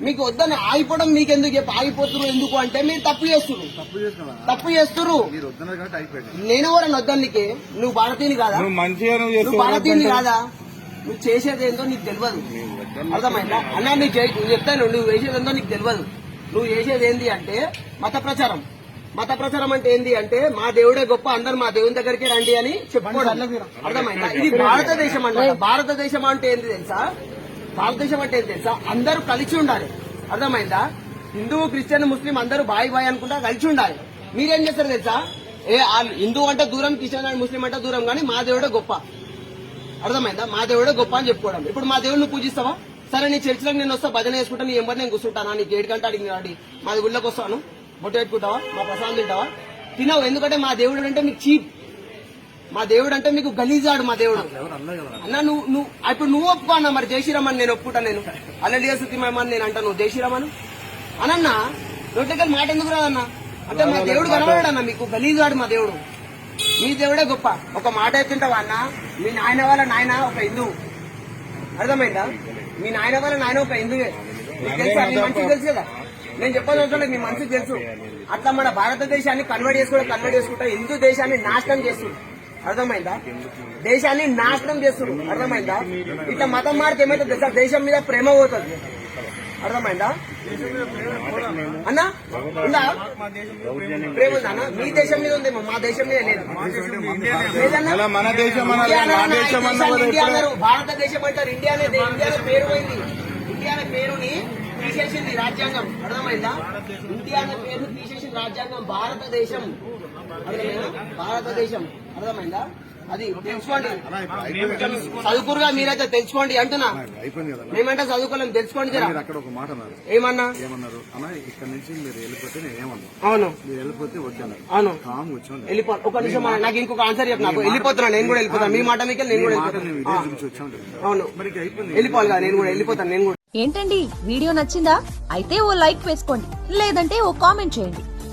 మీకు వద్దని ఆగిపోవడం మీకు ఎందుకు చెప్పి ఆగిపోతున్నారు ఎందుకు అంటే మీరు తప్పు చేస్తున్నారు తప్పు చేస్తున్నారు నేను కూడా వద్దనికి నువ్వు భారతీయుని కాదా? నువ్వు మంచిగా నువ్వు నువ్వు భారతీయుని కాదా? నువ్వు చేసేది ఏందో నీకు తెలియదు. అర్థమైందా? అన్న నీకు నువ్వు చెప్తాను నువ్వు చేసేది ఏందో నీకు తెలియదు. నువ్వు చేసేది ఏంది అంటే మత ప్రచారం. మత ప్రచారం అంటే ఏంది అంటే మా దేవుడే గొప్ప అందరు మా దేవుని దగ్గరికి రండి అని చెప్పుకోవడం. అర్థమైందా? ఇది భారతదేశం అన్నమాట. భారతదేశం అంటే ఏంది తెలుసా? భారతదేశం అంటే ఏం తెలుసా? అందరూ కలిసి ఉండాలి. అర్థమైందా? హిందూ క్రిస్టియన్ ముస్లిం అందరూ బాయ్ బాయ్ అనుకుంటా కలిసి ఉండాలి. మీరేం చేస్తారు తెలుసా? ఏ హిందూ అంటే దూరం క్రిస్టియన్ అంటే ముస్లిం అంటే దూరం కానీ మా దేవుడే గొప్ప. అర్థమైందా? మా దేవుడే గొప్ప అని చెప్పుకోవడం. ఇప్పుడు మా దేవుడిని పూజిస్తావా? సరే నీ చర్చిలో నేను వస్తా భజన వేసుకుంటా నీ ఎంబర్ నేను కూర్చుంటానా? నీకు ఏడు గంట అడిగి అడి మా ఊళ్ళోకి వస్తాను. బొట్టు పెట్టుకుంటావా? మా ప్రసాదం తింటావా? తినవు ఎందుకంటే మా దేవుడు అంటే మీకు చీప్. మా దేవుడు అంటే మీకు గలీజాడు మా దేవుడు. అన్నా నువ్వు నువ్వు ఇప్పుడు నువ్వు ఒప్పుకో అన్న మరి జై శ్రీరామ్ అని నేను ఒప్పుకుంటా నేను. అల్లడిగా శుద్ధిమని నేను అంటా నువ్వు జై శ్రీరామ్ అను అనన్నా నోట్లకి మాట ఎందుకు రాదన్న? అంటే మా దేవుడు కనబడాడు అన్న మీకు గలీజాడు మా దేవుడు. మీ దేవుడే గొప్ప. ఒక మాట ఎత్తుంటావా అన్న? మీ నాయన వాళ్ళ నాయన ఒక హిందువు. అర్థమైందా? మీ నాయన వాళ్ళ నాయన ఒక హిందువే. మీకు తెలుసా మీ మంచికి తెలుసు కదా? నేను లేదు మీ మంచికి తెలుసు. అట్లా మన భారతదేశాన్ని కన్వర్ట్ చేసుకుంటా కన్వర్ట్ చేసుకుంటా హిందూ దేశాన్ని నాశనం చేస్తుంది. అర్థమైందా? దేశాన్ని నాశనం చేస్తుంది అర్థమైందా? ఇట్లా మతం మారితే ఏమైతే తెలుసా దేశం మీద ప్రేమ పోతుంది. అర్థమైందా? అన్నా ఉందా? ప్రేమ ఉందా అన్న? మీ దేశం మీద ఉందేమో మా దేశం మీద లేదు. లేదన్నా? అలా మన దేశం అనాలి, ఇండియా అన్నారు. భారతదేశం అంటారు ఇండియా ఇండియా పేరు పోయింది ఇండియా పేరుని తీసేసింది రాజ్యాంగం. అర్థమైందా? ఇండియా పేరు తీసేసింది రాజ్యాంగం భారతదేశం. భారతదేశం. అర్థమైందా? అది తెలుసుకోండి. చదువుకురుగా మీరైతే తెలుసుకోండి అంటున్నా. అయిపోయింది కదా? మేమంటే చదువుకోలేం తెలుసుకోండి మీరు అక్కడ ఒక మాట అన్నారు. ఏమన్నా? ఏమన్నారు? అన్న ఇక్కడ నుంచి మీరు వెళ్ళిపోతే నేను ఏమన్నా? అవును. మీరు వెళ్ళిపోతే అవును. కామ్ వచ్చాం వెళ్ళిపో ఒక నిమిషం నాకు ఇంకొక ఆన్సర్ చెప్పు నాకు. వెళ్ళిపోతున్నా నేను కూడా వెళ్ళిపోతాను మీ మాట మీకు నేను కూడా వెళ్ళిపోతాను. అవును. వెళ్ళిపోవాలి కదా నేను కూడా వెళ్ళిపోతాను నేను కూడా. ఏంటండి వీడియో నచ్చిందా? అయితే ఓ లైక్ వేసుకోండి. లేదంటే ఓ కామెంట్ చేయండి.